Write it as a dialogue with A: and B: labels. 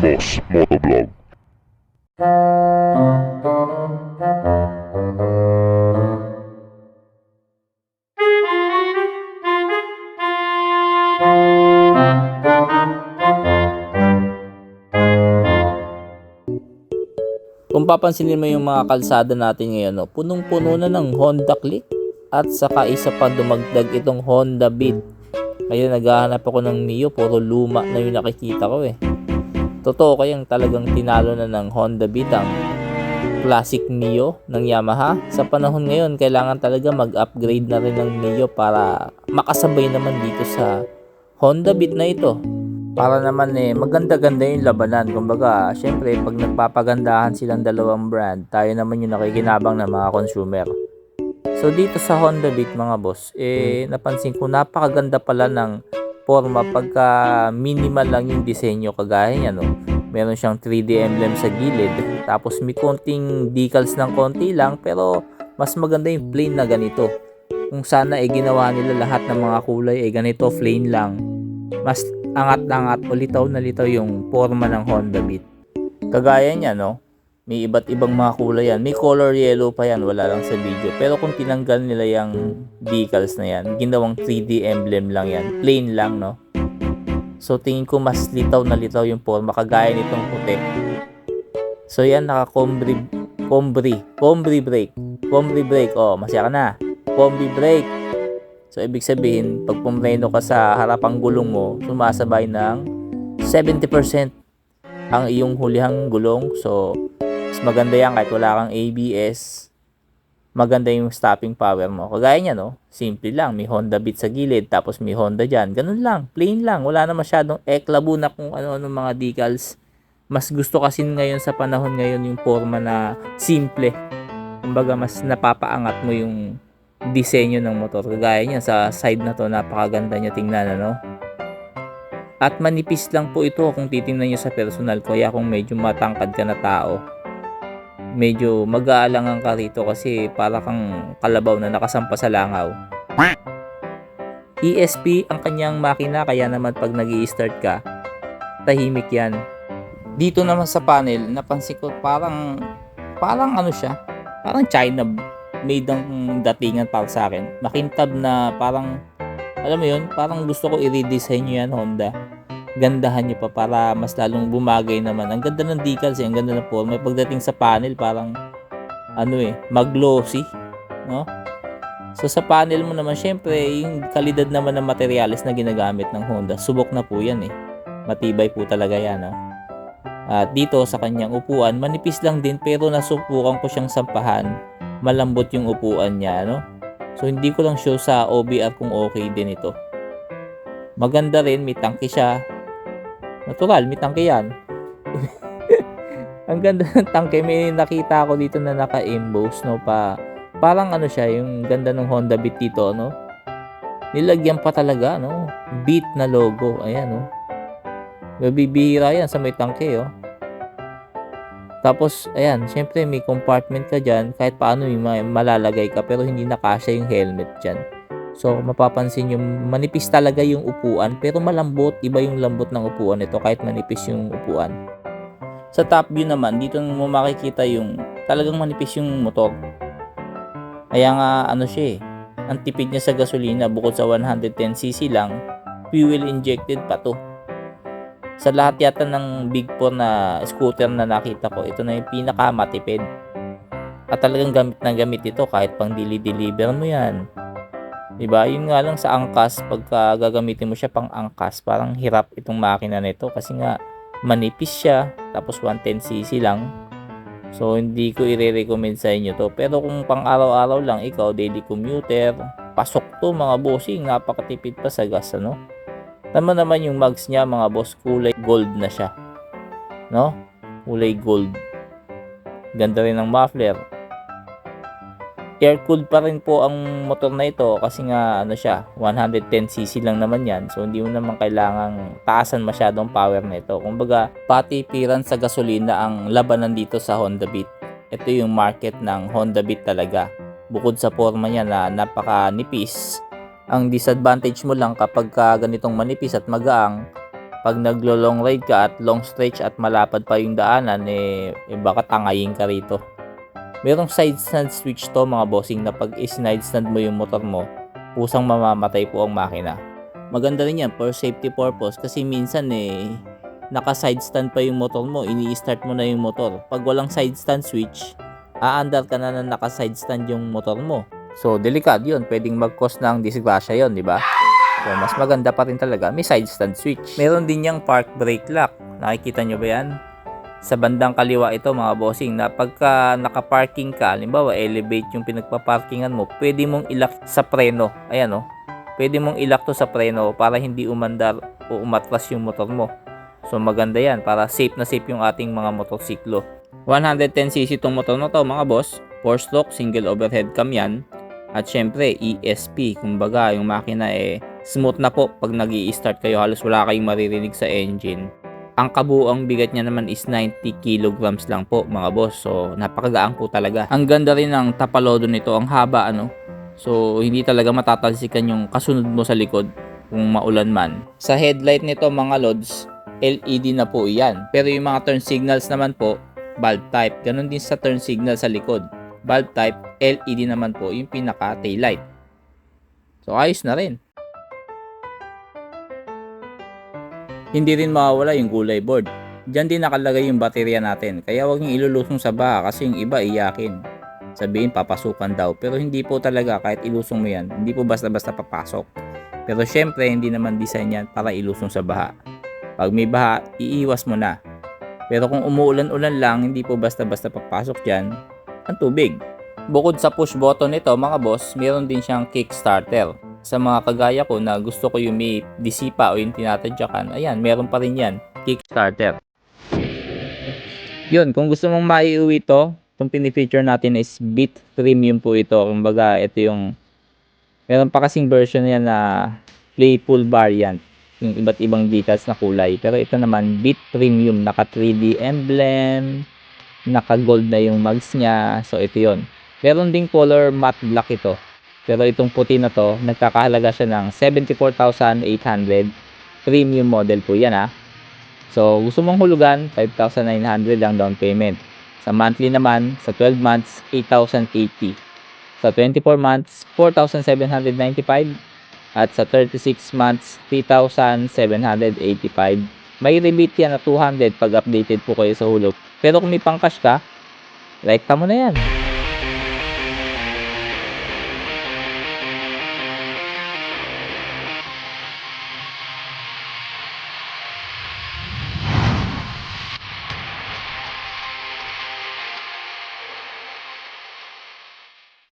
A: Boss Motovlog.
B: Kung papansinin mo yung mga kalsada natin ngayon, no, punong-puno na ng Honda Click at saka isa pa dumagdag itong Honda Beat. Ngayon naghahanap ako ng Mio, puro luma na yung nakikita ko eh. Totoo kayang talagang tinalo na ng Honda Beat ang classic Mio ng Yamaha. Sa panahon ngayon, kailangan talaga mag-upgrade na rin ng Mio para makasabay naman dito sa Honda Beat na ito para naman eh maganda-ganda yung labanan. Kumbaga, syempre pag nagpapagandahan silang dalawang brand, tayo naman yung nakikinabang ng mga consumer. So dito sa Honda Beat mga boss, eh napansin ko napakaganda pala ng forma pagka minimal lang yung disenyo kagaya niya no. Meron siyang 3D emblem sa gilid, tapos may konting decals ng konti lang pero mas maganda yung plain na ganito. Kung sana eh ginawa nila lahat ng mga kulay eh ganito plain lang. Mas angat na angat o litaw na litaw yung forma ng Honda Beat. Kagaya niya, no? May iba't ibang mga kulay yan. May color yellow pa yan, wala lang sa video. Pero kung tinanggal nila yung decals na yan, ginawang 3D emblem lang yan. Plain lang, no? So tingin ko mas litaw na litaw yung forma kagaya nitong puti. So yan, naka combri combri, brake. Combri brake, oh, masaya ka na. Combi brake. So, ibig sabihin, pag pumreno ka sa harapang gulong mo, sumasabay ng 70% ang iyong hulihang gulong. So, mas maganda yan kahit wala kang ABS. Maganda yung stopping power mo. Kagaya niya, no? Simple lang. May Honda Beat sa gilid, tapos may Honda dyan. Ganun lang. Plain lang. Wala na masyadong eklabo na kung ano-ano mga decals. Mas gusto kasi ngayon sa panahon ngayon yung forma na simple. Kumbaga, mas napapaangat mo yung disenyo ng motor. Kagaya niya sa side na to, napakaganda niya tingnan ano. At manipis lang po ito kung titingnan niyo sa personal ko. Kaya kung medyo matangkad ka na tao, medyo mag-aalangan ka rito kasi para kang kalabaw na nakasampa sa langaw. ESP ang kanyang makina kaya naman pag nag start ka, tahimik yan. Dito naman sa panel, napansin ko parang parang ano siya, parang China made ang datingan para sa akin. Makintab na parang, alam mo yun, parang gusto ko i-redesign nyo yan Honda. Gandahan nyo pa para mas lalong bumagay naman. Ang ganda ng decals eh, ang ganda ng forma. Pagdating sa panel, parang, ano eh, mag-glossy. No? So sa panel mo naman, syempre, yung kalidad naman ng materials na ginagamit ng Honda, subok na po yan eh. Matibay po talaga yan. No? At dito sa kanyang upuan, manipis lang din pero nasubukan ko siyang sampahan malambot yung upuan niya, no? So, hindi ko lang sure sa OBR kung okay din ito. Maganda rin, may tangke siya. Natural, may tangke yan. Ang ganda ng tangke. May nakita ako dito na naka-emboss, no? Pa, parang ano siya, yung ganda ng Honda Beat dito, no? Nilagyan pa talaga, no? Beat na logo. Ayan, no? Mabibihira yan sa may tangke, oh. Tapos, ayan, syempre may compartment ka dyan, kahit paano may malalagay ka, pero hindi nakasya yung helmet dyan. So, mapapansin yung manipis talaga yung upuan, pero malambot, iba yung lambot ng upuan nito, kahit manipis yung upuan. Sa top view naman, dito mo makikita yung talagang manipis yung motor. Kaya nga, ano siya eh, ang tipid niya sa gasolina, bukod sa 110cc lang, fuel injected pa to sa lahat yata ng Big 4 na scooter na nakita ko, ito na yung pinakamatipid. At talagang gamit na gamit ito kahit pang dili-deliver mo yan. Diba? Yun nga lang sa angkas, pagka gagamitin mo siya pang angkas, parang hirap itong makina nito kasi nga manipis siya, tapos 110cc lang. So, hindi ko i-recommend sa inyo to. Pero kung pang araw-araw lang, ikaw, daily commuter, pasok to mga bossing, napakatipid pa sa gas, ano? Tama naman yung mugs niya mga boss, kulay gold na siya. No? Kulay gold. Ganda rin ng muffler. Air-cooled pa rin po ang motor na ito kasi nga ano siya, 110cc lang naman yan. So hindi mo naman kailangang taasan masyadong power nito. Kumbaga, pati piran sa gasolina ang labanan dito sa Honda Beat. Ito yung market ng Honda Beat talaga. Bukod sa forma niya na napaka nipis, ang disadvantage mo lang kapag ka ganitong manipis at magaang, pag naglo-long ride ka at long stretch at malapad pa yung daanan, eh, eh baka tangayin ka rito. Merong side stand switch to mga bossing na pag is-side stand mo yung motor mo, pusang mamamatay po ang makina. Maganda rin yan for safety purpose kasi minsan eh, naka side stand pa yung motor mo, ini-start mo na yung motor. Pag walang side stand switch, aandar ka na na naka side stand yung motor mo. So, delikado yun. Pwedeng mag-cause ng disgrasya yun, di ba? So, mas maganda pa rin talaga. May side stand switch. Meron din yung park brake lock. Nakikita nyo ba yan? Sa bandang kaliwa ito mga bossing na pagka nakaparking ka, halimbawa elevate yung pinagpaparkingan mo, pwede mong ilak sa preno. Ayan oh. Pwede mong ilak to sa preno para hindi umandar o umatras yung motor mo. So maganda yan para safe na safe yung ating mga motorsiklo. 110cc tong motor na to mga boss. 4 stroke, single overhead cam yan. At syempre, ESP. Kumbaga, yung makina eh, smooth na po pag nag start kayo. Halos wala kayong maririnig sa engine. Ang kabuang bigat niya naman is 90 kilograms lang po mga boss. So, napakagaang po talaga. Ang ganda rin ng tapalodo nito. Ang haba ano. So, hindi talaga matatalsikan yung kasunod mo sa likod kung maulan man. Sa headlight nito mga lods, LED na po yan. Pero yung mga turn signals naman po, bulb type. Ganon din sa turn signal sa likod. Bulb type, LED naman po yung pinaka taillight. So ayos na rin. Hindi rin mawawala yung gulay board. Diyan din nakalagay yung baterya natin. Kaya huwag niyong ilulusong sa baha kasi yung iba iyakin. Sabihin papasukan daw. Pero hindi po talaga kahit ilusong mo yan. Hindi po basta-basta papasok. Pero syempre hindi naman design yan para ilusong sa baha. Pag may baha, iiwas mo na. Pero kung umuulan-ulan lang, hindi po basta-basta papasok dyan ang tubig. Bukod sa push button nito mga boss, meron din siyang kickstarter. Sa mga kagaya ko na gusto ko yung may disipa o yung tinatadyakan, ayan, meron pa rin yan, kickstarter. Yun, kung gusto mong maiuwi to, itong pinifeature natin is Beat Premium po ito. Kumbaga, ito yung, meron pa kasing version yan na playful variant yung iba't ibang details na kulay. Pero ito naman, Beat Premium, naka 3D emblem, naka gold na yung mags niya. So, ito yon Meron ding color matte black ito. Pero itong puti na to, nagkakahalaga siya ng 74,800 premium model po yan ha. So, gusto mong hulugan, 5,900 ang down payment. Sa monthly naman, sa 12 months, 8,080. Sa 24 months, 4,795. At sa 36 months, 3,785. May rebate yan na 200 pag updated po kayo sa hulog. Pero kung may pang cash ka, like mo na yan.